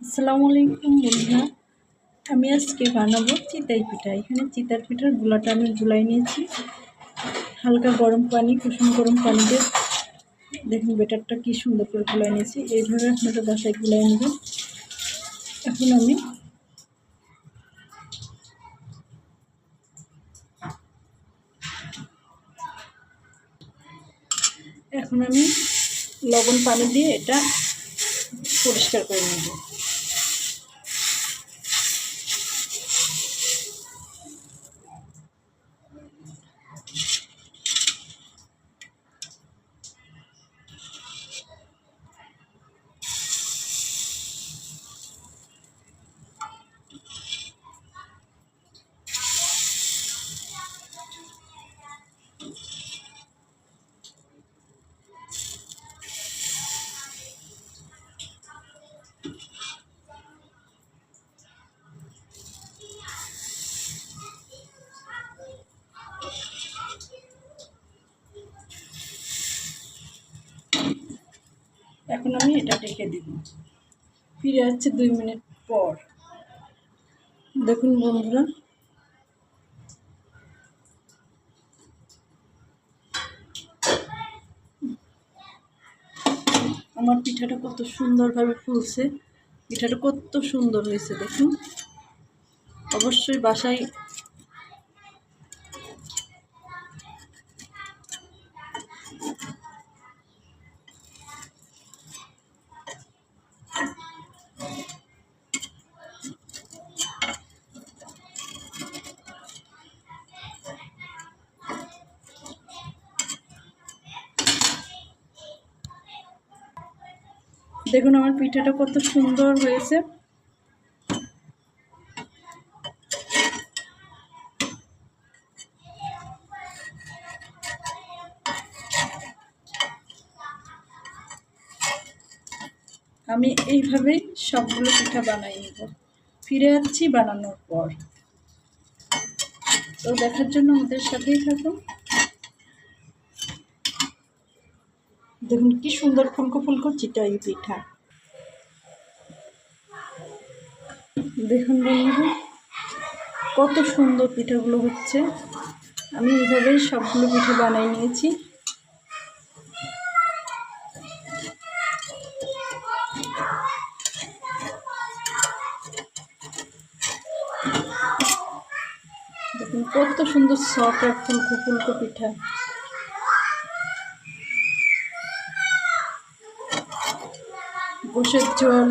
আসসালামু আলাইকুম বন্ধুরা। আমি আজকে বানাবো চিতাই পিঠা। এখানে চিতার পিঠার গুলাটা আমি গুলাই নিয়েছি। হালকা গরম পানি, কুসুম গরম পানি দিয়ে দেখুন বেটারটা কি সুন্দর করে গুলাই নিয়েছি। এইভাবে আপনারা বাসায় গুলাই নেবেন এখন আমি এখন আমি লবণ পানি দিয়ে এটা পরিষ্কার করে নেব। এখন আমি এটা রেখে দিব। ফিরে আসছে দুই মিনিট পর। দেখুন বন্ধুরা আমার পিঠাটা কত সুন্দরভাবে ফুলছে। পিঠাটা কত সুন্দর হয়েছে দেখুন। অবশ্যই বাসায় দেখুন আমার পিঠাটা কত সুন্দর হয়েছে। আমি এইভাবেই সবগুলো পিঠা বানাই নেব। ফিরে যাচ্ছি বানানোর পর। তো দেখার জন্য আমাদের সাথেই থাকুন। দেখুন, কি সুন্দর ফুলকো ফুলকো চিটাই পিঠা। দেখুন বন্ধুরা, কত সুন্দর পিঠাগুলো হচ্ছে। আমি এইভাবেই সবগুলো পিঠে বানাই নিয়েছি। দেখুন, কত সুন্দর সফট আর ফুলকো ফুলকো পিঠা। গোসের ঝোল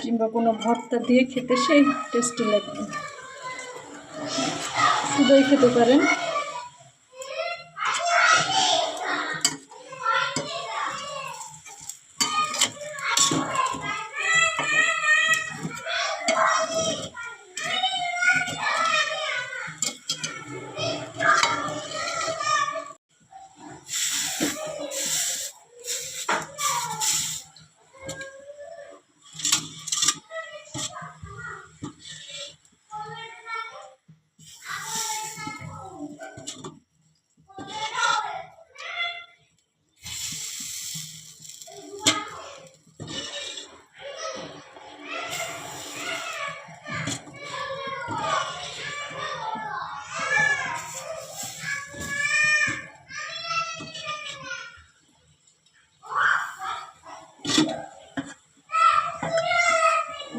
কিংবা কোনো ভর্তা দিয়ে খেতে সেই টেস্টি লাগবে। শুধুই খেতে পারেন।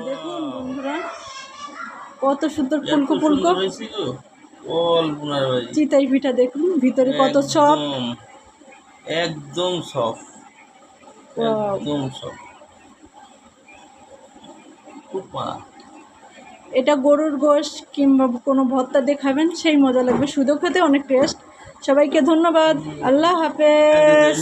দেখুন বন্ধুরা কত সুন্দর ফুলকো ফুলকো। চিতাই পিঠা দেখুন ভিতরে কত সব একদম সফট একদম মা এটা গরুর গোশ কিংবা কোনো ভর্তা দিয়ে খাবেন সেই মজা লাগবে। শুধু খেতে অনেক টেস্ট সবাইকে ধন্যবাদ। আল্লাহ হাফেজ।